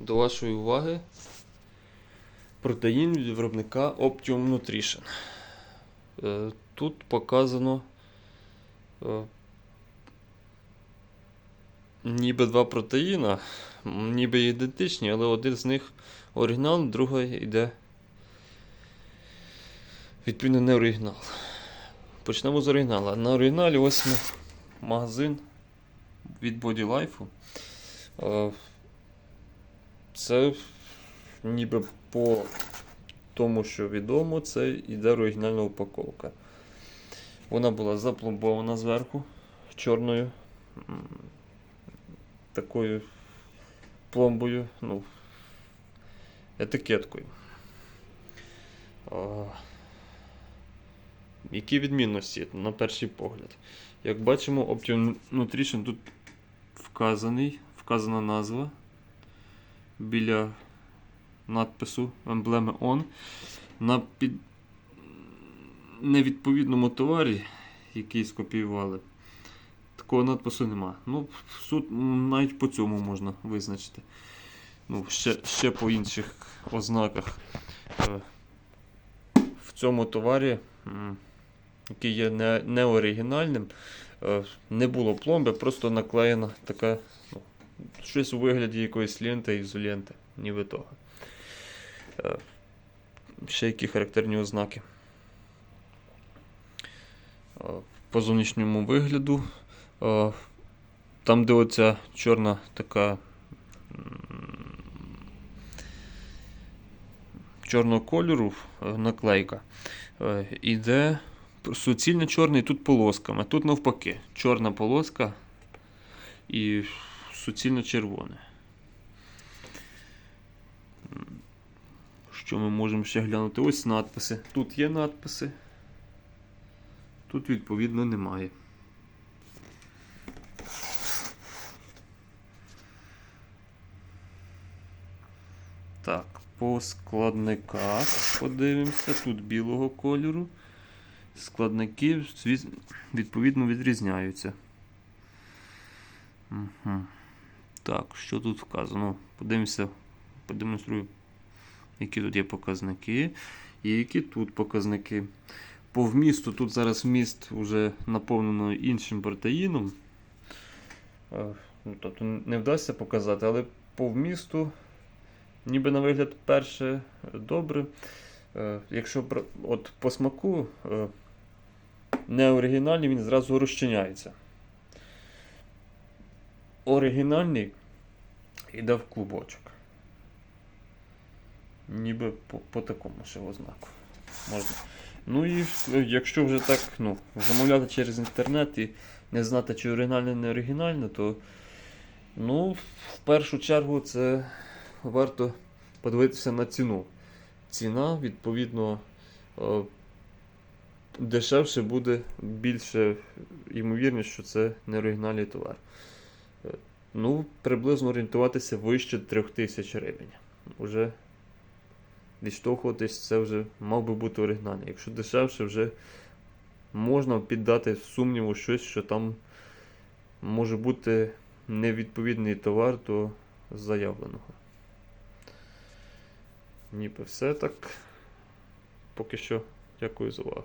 До вашої уваги протеїн від виробника Optium Nutrition. Е, Тут показано е, ніби два протеїна, ніби ідентичні, але один з них оригінал, другий йде відповідно не оригінал. Почнемо з оригіналу. На оригіналі ось ми магазин від Body Life. Це ніби по тому, що відомо, це йде оригінальна упаковка. Вона була запломбована зверху чорною такою пломбою, ну, етикеткою. А, які відмінності на перший погляд? Як бачимо, Optimum Nutrition тут вказаний, вказана назва біля надпису емблеми ON. На під... невідповідному товарі, який скопіювали, такого надпису нема. Ну, суд навіть по цьому можна визначити. Ну, ще, ще по інших ознаках. Е, В цьому товарі, який є не, не е, не було пломби, просто наклеєна така ну, щось у вигляді якоїсь ленти, ізоленти, ніби того. Е, Ще які характерні ознаки. Е, По зовнішньому вигляду. е, Там, де оця чорна така чорного кольору наклейка, іде суцільно чорний тут полосками. Тут навпаки, чорна полоска і суцільно червоне. Що ми можемо ще глянути? Ось надписи. Тут є надписи. Тут, відповідно, немає. Так, по складниках подивимося. Тут білого кольору. Складники відповідно відрізняються. Угу. Так, що тут вказано? Подивимося, продемонструю, які тут є показники і які тут показники. По вмісту тут зараз вміст вже наповнено іншим протеїном. Е, ну, Тобто не вдасться показати, але по вмісту, ніби на вигляд, перше добре. Е, Якщо от по смаку е, не оригінальний, він зразу розчиняється. Оригінальний йде в клубочок. Ніби по, по такому ще ознаку. Можна. Ну і якщо вже так ну, замовляти через інтернет і не знати, чи оригінальне, не оригінальне, то ну, в першу чергу це варто подивитися на ціну. Ціна, відповідно, е, дешевше буде більше ймовірність, що це не оригінальний товар. Ну, приблизно орієнтуватися вище 3000 гривень. Уже відштовхуватись, це вже мав би бути оригінальний. Якщо дешевше, вже можна піддати сумніву щось, що там може бути невідповідний товар до заявленого. Ніби все так. Поки що дякую за увагу.